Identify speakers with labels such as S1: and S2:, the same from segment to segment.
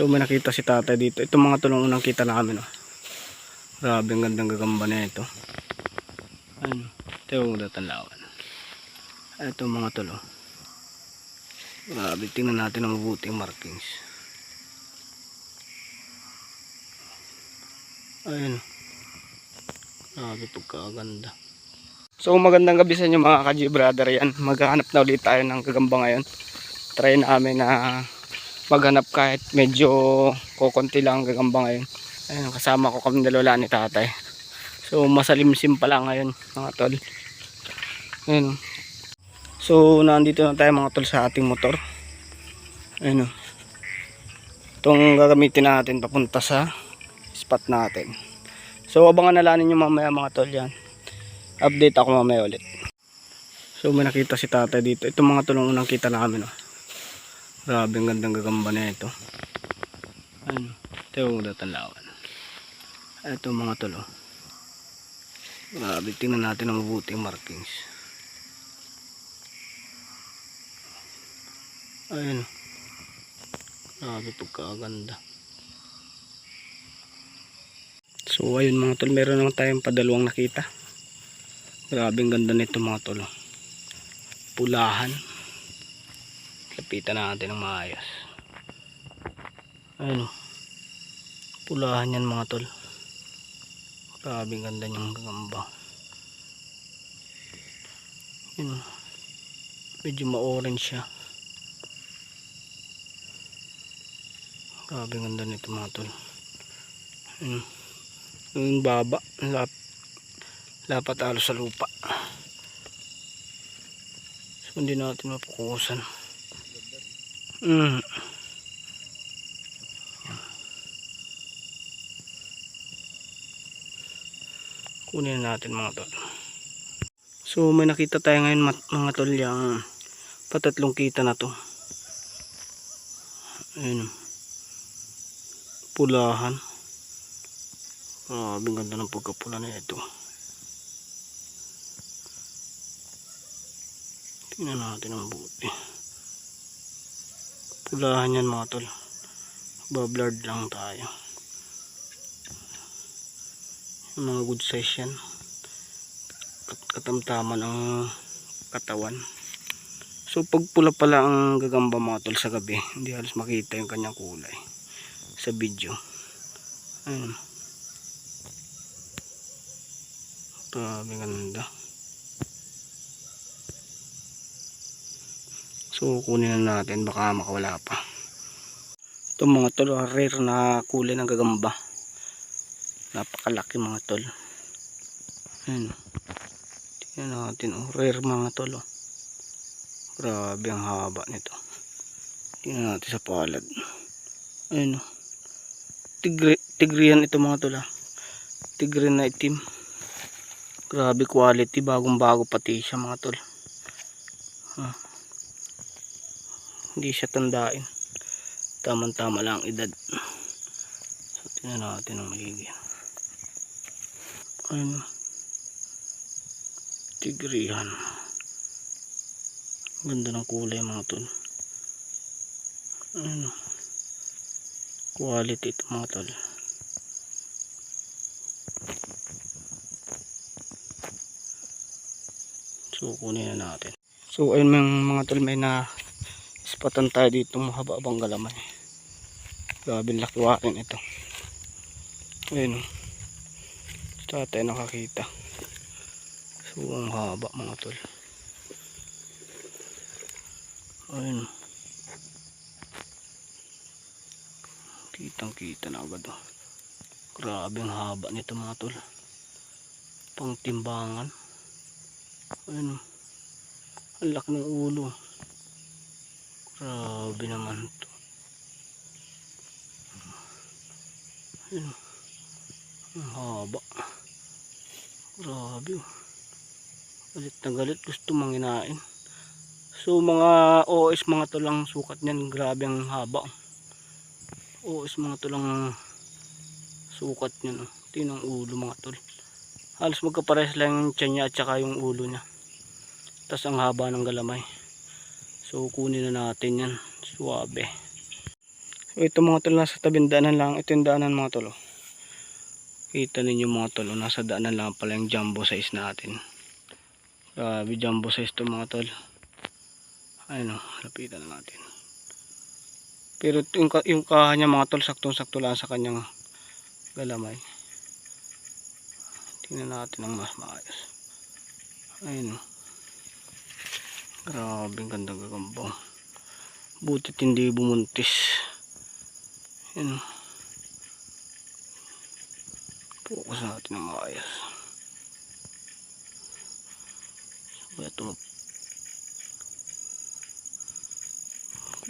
S1: So may nakita si tatay dito. Itong mga tulong unang kita namin. Oh. Grabe ang gandang gagamba na ito. Ayun. Ito yung datanlawan. Ito mga tulo. Grabe. Tingnan natin ang mabuti ang markings. Ayun. Grabe pagkaganda. So magandang gabi sa inyo mga ka brother yan. Maghahanap na ulit tayo ng gagamba ngayon. Try namin na maghanap kahit medyo kukunti lang ang gagamba ngayon. Ayun, kasama ko kami dalawa ni tatay. So masalimsim pa lang ngayon mga tol. Ayun. So nandito na tayo mga tol sa ating motor. Ayun. oh. Itong gagamitin natin papunta sa spot natin. So abangan na lang ninyo mamaya mga tol yan. Update ako mamaya ulit. So may nakita si tatay dito. Itong mga tulong unang kita namin. Oh. Grabe ang gandang gagamba na ito. Ayun. Ito yung datanlawan. Ito mga tulo. Grabe. Tingnan natin ang mabuti ang markings. Ayun. Grabe pagkaganda. So ayun mga tol. Meron lang tayong padalawang nakita. Grabe ang ganda nito mga tol. Pulahan. Lapitan natin ng maayos. Ayun. oh. Pulahan yan mga tol. Grabe ganda niyang gagamba. Yun. oh. Medyo ma-orange siya. Grabe ganda nito mga tol. Ayun. Yung baba. Lap, lapat halos sa lupa. So, hindi natin mapukusan. Mm. Kunin na natin mga tol. So may nakita tayo ngayon mga tol yung patatlong kita na to. Ayun. Pulahan. Grabe ganda ng pagkapula na ito. Tingnan natin ang buti. Pulahan yan mga tol. Bablard lang tayo. Yung mga good size yan. Kat katamtaman ang katawan. So pag pula pala ang gagamba mga tol sa gabi, hindi halos makita yung kanyang kulay sa video. Ayun. Grabe ganda. So kunin na natin baka makawala pa. Itong mga tol, ah, rare na kulay ng gagamba. Napakalaki mga tol. Ayun. Tingnan natin, oh, rare mga tol. Oh. Grabe ang haba nito. Tingnan natin sa palad. Ayun. Oh. Tigre, tigrihan ito mga tol. Ah. Tigre na itim. Grabe quality, bagong bago pati siya mga tol. Ah. Hindi siya tandain. Tamang tama lang ang edad. So tingnan natin ang maigi. Ayun. Tigrihan. Ganda ng kulay mga tol. Ayun. Quality ito mga tol. So kunin na natin. So ayun mga, mga tol may na ispatan tayo dito mahaba abang galamay. Grabe laki wakin ito. Ayun. oh. Tatay nakakita. So ang haba mga tol. Ayun. Kitang kita na agad oh. Grabe ang haba nito mga tol. Pang timbangan. Ayun. oh. Ang laki ng ulo. Grabe naman to. Ayun. Ang haba. Grabe. Galit na galit. Gusto manginain. So mga OS mga tulang sukat niyan. Grabe ang haba. OS mga tulang sukat niyan. Ang ulo mga tol. Halos magkapares lang yung tiyan niya at saka yung ulo niya. Tapos ang haba ng galamay. So kunin na natin yan. Suwabe. So, ito mga tol, nasa tabing daanan lang. Ito yung daanan mga tol. oh. Kita ninyo mga tol, oh, nasa daanan lang pala yung jumbo size natin. Grabe, jumbo size to mga tol. Ayun o, lapitan na natin. Pero yung, yung kaha niya mga tol, saktong-sakto lang sa kanyang galamay. Tingnan natin ang mas maayos. Ayun o. Grabe, ang ganda gagambang. Butit hindi bumuntis. Ayun o. Focus natin ang maayos. So, ito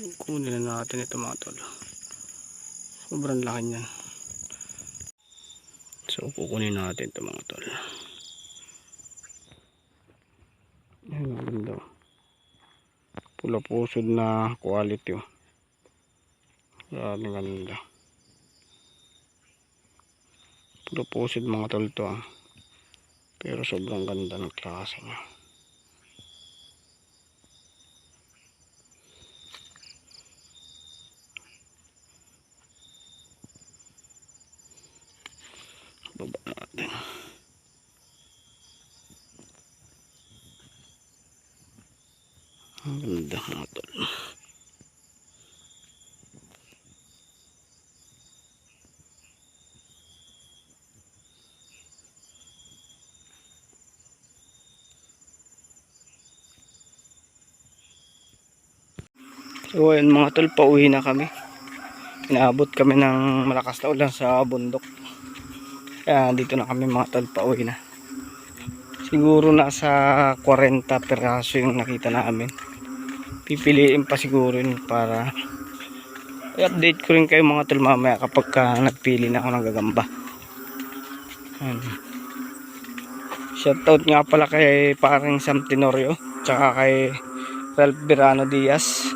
S1: kunin na natin ito mga tol sobrang laki niyan so kukunin natin ito mga tol ganda pula pusod na quality oh. grabe ganda pula pusod mga tol to ah. pero sobrang ganda ng klase niya baba natin ang ganda mga tol so ayun mga tol pauwi na kami. Inaabot kami ng malakas na ulan sa bundok. Kaya dito na kami mga tol pauwi na. Siguro nasa 40 peraso yung nakita namin. Pipiliin pa siguro para i-update ko rin kayo mga tol mamaya kapag ka nagpili na ako ng gagamba. Shoutout nga pala kay parang Sam Tenorio tsaka kay Ralph Verano Diaz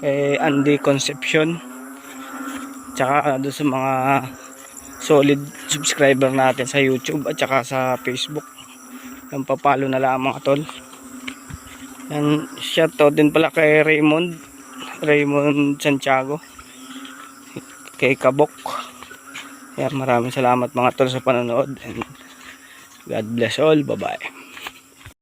S1: kay Andy Concepcion. Tsaka doon sa mga solid subscriber natin sa YouTube at saka sa Facebook. Yung papalo na mga tol. Yan shoutout din pala kay Raymond. Raymond Santiago. Kay Kabok. Yan maraming salamat mga tol sa panonood. And God bless all. Bye bye